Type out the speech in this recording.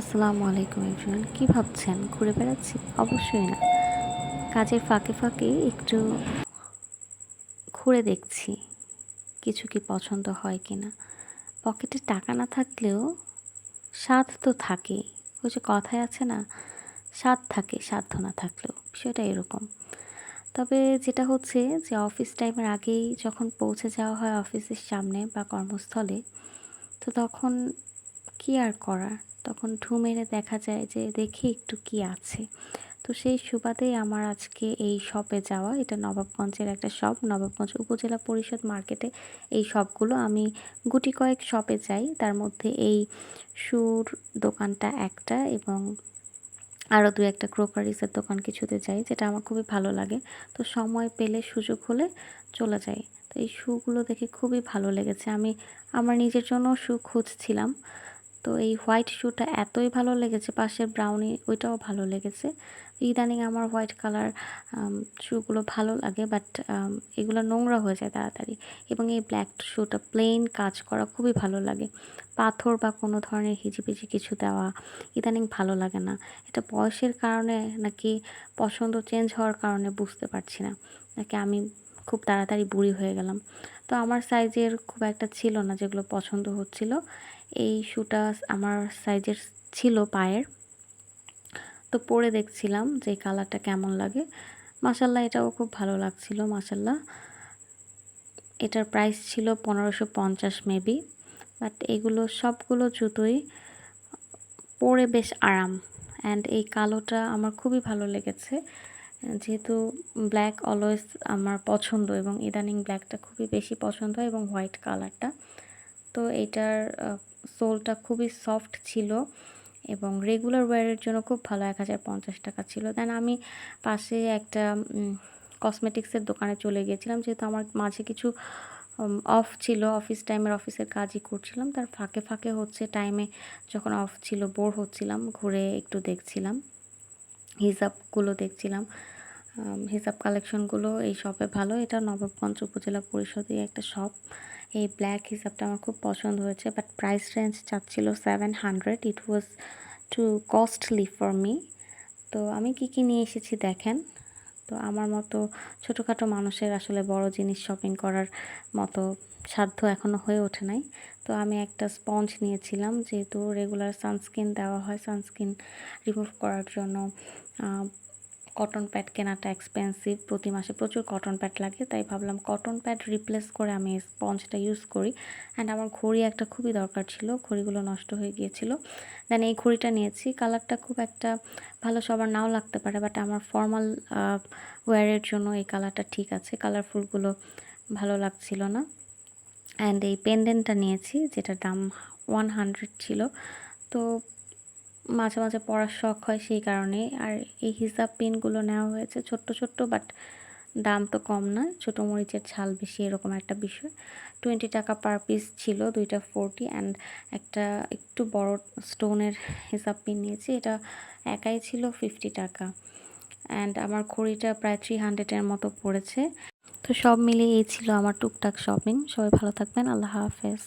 আসসালামু আলাইকুম এভরিওয়ান। কী ভাবছেন? ঘুরে বেড়াচ্ছি? অবশ্যই না। কাজের ফাঁকে ফাঁকে একটু ঘুরে দেখছি কিছু কি পছন্দ হয় কি না পকেটে টাকা না থাকলেও স্বাদ তো থাকেই। ওই যে কথায় আছে না, স্বাদ থাকে, সাধ্য না থাকলেও। বিষয়টা এরকম। তবে যেটা হচ্ছে যে অফিস টাইমের আগেই যখন পৌঁছে যাওয়া হয় অফিসের সামনে বা কর্মস্থলে, তো তখন কি আর করার? তখন ঢু মেরে দেখা যায় যে, দেখি একটু কি আছে। তো সেই সুবাদেই আমার আজকে এই শপে যাওয়া, এটা নবাবগঞ্জের একটা শপ, নবাবগঞ্জ উপজেলা পরিষদ মার্কেটে এই শপগুলো আমি গুটি কয়েক শপে যাই। তার মধ্যে এই সুর দোকানটা একটা এবং আরও দু একটা ক্রোকারিসের দোকান কিছুতে যাই, যেটা আমার খুবই ভালো লাগে। তো সময় পেলে সুযোগ হলে চলে যাই। তো এই শুগুলো দেখে খুবই ভালো লেগেছে। আমি আমার নিজের জন্য শু খুঁজছিলাম। তো এই হোয়াইট শ্যুটা এতই ভালো লেগেছে, পাশের ব্রাউনি ওইটাও ভালো লেগেছে। ইদানিং আমার হোয়াইট কালার শ্যুগুলো ভালো লাগে বাট এগুলো নোংরা হয়ে যায় তাড়াতাড়ি। এবং এই ব্ল্যাক শ্যুটা প্লেন কাজ করা খুবই ভালো লাগে। পাথর বা কোনো ধরনের হিজিবিজি কিছু দেওয়া ইদানিং ভালো লাগে না। এটা বয়সের কারণে নাকি পছন্দ চেঞ্জ হওয়ার কারণে বুঝতে পারছি না। নাকি আমি খুব তাড়াতাড়ি বুড়ি হয়ে গেলাম। তো আমার সাইজের খুব একটা ছিল না যেগুলো পছন্দ হচ্ছিল। এই শ্যুটা আমার সাইজের ছিল পায়ের। তো পরে দেখছিলাম যে কালারটা কেমন লাগে। মাসাল্লাহ এটাও খুব ভালো লাগছিল মাসাল্লাহ এটার প্রাইস ছিল পনেরোশো পঞ্চাশ মেবি বাট এগুলো সবগুলো জুতোই পরে বেশ আরাম। অ্যান্ড এই কালোটা আমার খুবই ভালো লেগেছে। যেহেতু ব্ল্যাক অলওয়েজ আমার পছন্দ এবং ইদানিং ব্ল্যাকটা খুবই বেশি পছন্দ হয় এবং হোয়াইট কালারটা তো এটার সোলটা খুবই সফট ছিল এবং রেগুলার ওয়ারের জন্য খুব ভালো এক হাজার পঞ্চাশ টাকা ছিল। দেন আমি পাশে একটা কসমেটিক্সের দোকানে চলে গিয়েছিলাম যেহেতু আমার মাঝে কিছু অফ ছিল। অফিস টাইমের অফিসের কাজই করছিলাম। তার ফাঁকে ফাঁকে হচ্ছে টাইমে যখন অফ ছিল বোর হচ্ছিলাম, ঘুরে একটু দেখছিলাম। হিসাবগুলো দেখছিলাম। হিসাব কালেকশনগুলো এই শপে ভালো। এটা নবাবগঞ্জ উপজেলা পরিষদের একটা শপ এই ব্ল্যাক হিসাবটা আমার খুব পছন্দ হয়েছে বাট প্রাইস রেঞ্জ চাচ্ছিল seven hundred it was too costly for me তো আমি কি কি নিয়ে এসেছি দেখেন। তো আমার মতো ছোটোখাটো মানুষের আসলে বড় জিনিস শপিং করার মতো সাধ্য এখনও হয়ে ওঠে নাই। তো আমি একটা স্পঞ্জ নিয়েছিলাম, যেহেতু রেগুলার সানস্ক্রিন দেওয়া হয় সানস্ক্রিন রিমুভ করার জন্য কটন প্যাড কেনাটা এক্সপেন্সিভ প্রতি মাসে প্রচুর কটন প্যাড লাগে, তাই ভাবলাম কটন প্যাড রিপ্লেস করে আমি স্পঞ্জটা ইউজ করি। অ্যান্ড আমার ঘড়ি একটা খুবই দরকার ছিল, ঘড়িগুলো নষ্ট হয়ে গিয়েছিল। দেন এই ঘড়িটা নিয়েছি। কালারটা খুব একটা ভালো সবার নাও লাগতে পারে বাট আমার ফর্মাল ওয়্যারের জন্য এই কালারটা ঠিক আছে। কালারফুলগুলো ভালো লাগছিল না। অ্যান্ড এই পেন্ডেন্টটা নিয়েছি, যেটার দাম ওয়ান হান্ড্রেড ছিল। তো মাঝে মাঝে পড়ার শখ হয় সেই কারণে আর এই হিসাব পেনগুলো নেওয়া হয়েছে ছোট্ট ছোট্ট বাট দাম তো কম না। ছোটো মরিচের ঝাল বেশি এরকম একটা বিষয়। টোয়েন্টি টাকা পার পিস ছিল, দুইটা ফোরটি অ্যান্ড একটা একটু বড় স্টোনের হিসাব পিন নিয়েছি। এটা একাই ছিল ফিফটি টাকা। অ্যান্ড আমার ঘড়িটা প্রায় থ্রি হান্ড্রেডের মতো পড়েছে। তো সব মিলিয়ে এই ছিল আমার টুকটাক শপিং সবাই ভালো থাকবেন। আল্লাহ হাফেজ।